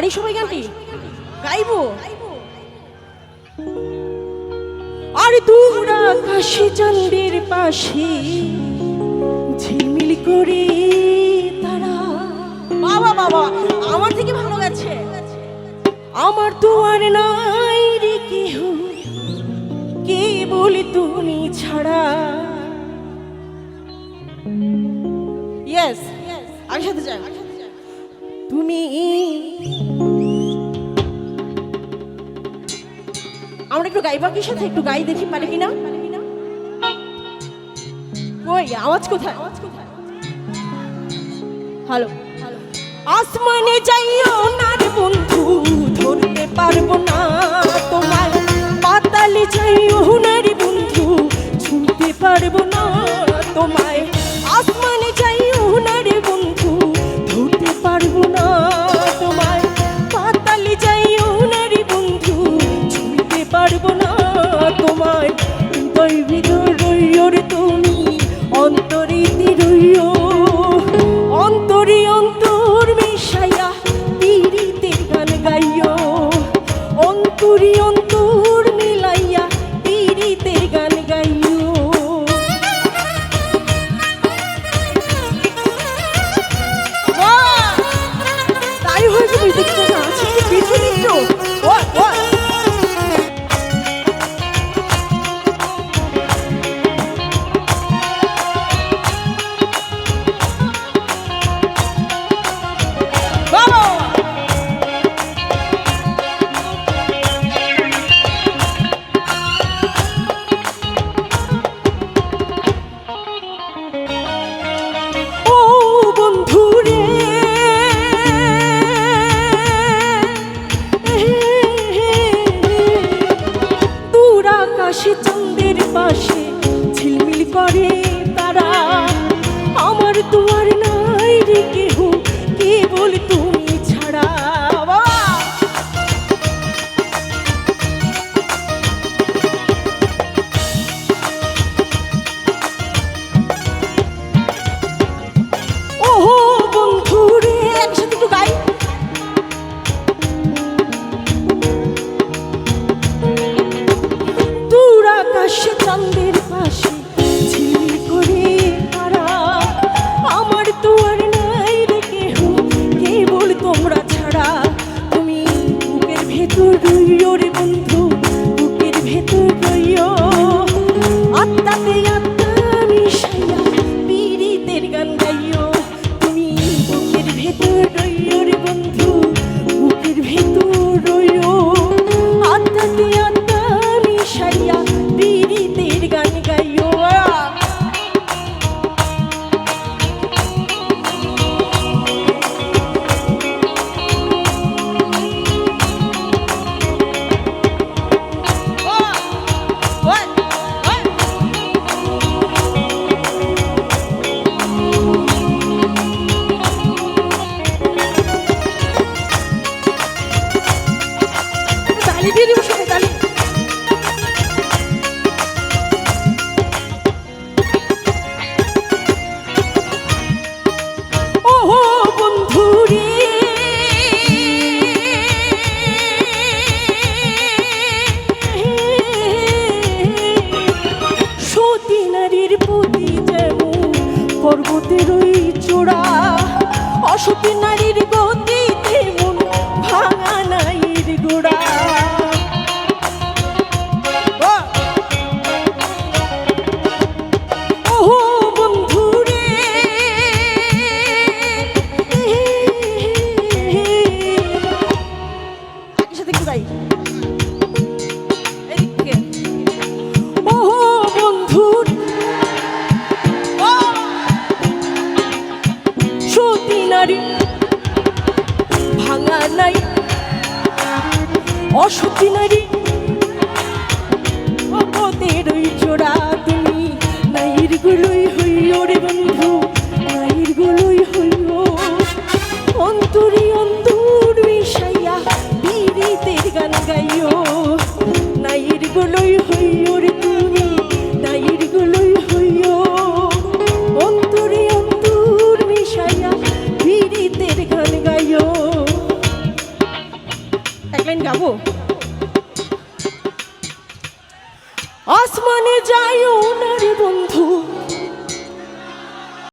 বাড়ির সবাই গানটি গাইব? আর তোমরা কাশি চন্দ্রের পাশে ঝিলমিল করে তারা। বাবা বাবা, আমার থেকে ভালো গেছে। আমার তো নাই তুমি আমরা একটু গাইবা কি সাথে? একটু গাই দেখি পারি কিনা? ওই, আওয়াজ কোথায়? আওয়াজ কোথায় হ্যালো। আসমানে যাইও না রে বন্ধু, ধরতে পারব না তোমার পাতালে যাইও না বন্ধু, ছুঁতে পারব না তোমায়। জীবনা ভিডিও অসুচি নারী। ভগতের চোরা তুমি নাইর গুলোই হইও রে বন্ধু। গাবেন গাবো। আসমানে যাই ওনারে বন্ধু।